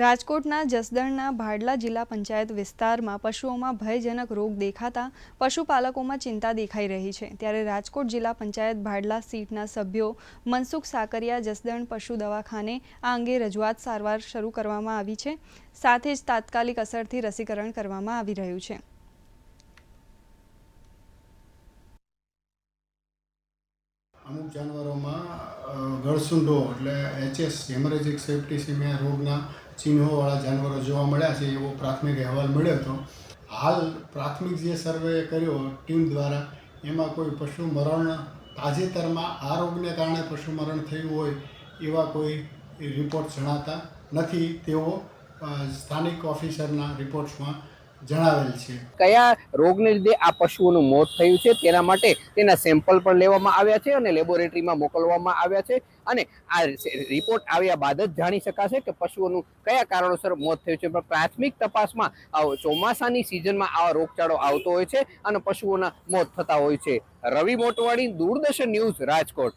રાજકોટના જસદણના ભાડલા જિલ્લા પંચાયત વિસ્તારમાં પશુઓમાં ભયજનક રોગ દેખાતા પશુપાલકોમાં ચિંતા દેખાઈ રહી છે. ત્યારે રાજકોટ જિલ્લા પંચાયત ભાડલા સીટના સભ્યો મનસુખ સાકરિયા જસદણ પશુ દવાખાને આ અંગે રજૂઆત સારવાર શરૂ કરવામાં આવી છે. સાથે જ તાત્કાલિક અસરથી રસીકરણ કરવામાં આવી રહ્યું છે. અમુક જાનવરોમાં ગળસુંડો એટલે એચએસ હેમરેજિક સેપ્ટિસિમિયા રોગના ચિહ્નોવાળા જાનવરો જોવા મળ્યા છે, એવો પ્રાથમિક અહેવાલ મળ્યો હતો. હાલ પ્રાથમિક જે સર્વે કર્યો ટીમ દ્વારા, એમાં કોઈ પશુ મરણ તાજેતરમાં, આ રોગને કારણે પશુ મરણ થયું હોય એવા કોઈ રિપોર્ટ જણાતા નથી. તેવો સ્થાનિક ઓફિસરના રિપોર્ટ્સમાં જણાવેલ છે. કયા રોગને લીધે આ પશુઓનું મોત થયું છે તેના માટે તેના સેમ્પલ પણ લેવામાં આવ્યા છે અને લેબોરેટરીમાં મોકલવામાં આવ્યા છે અને આ રિપોર્ટ આવ્યા બાદ જ જાણી શકાશે કે પશુઓનું કયા કારણોસર મોત થયું છે. પણ પ્રાથમિક તપાસમાં ચોમાસાની સિઝનમાં આવા રોગચાળો આવતો હોય છે અને પશુઓના મોત થતા હોય છે. રવિ મોટવાણી, દૂરદર્શન ન્યૂઝ રાજકોટ.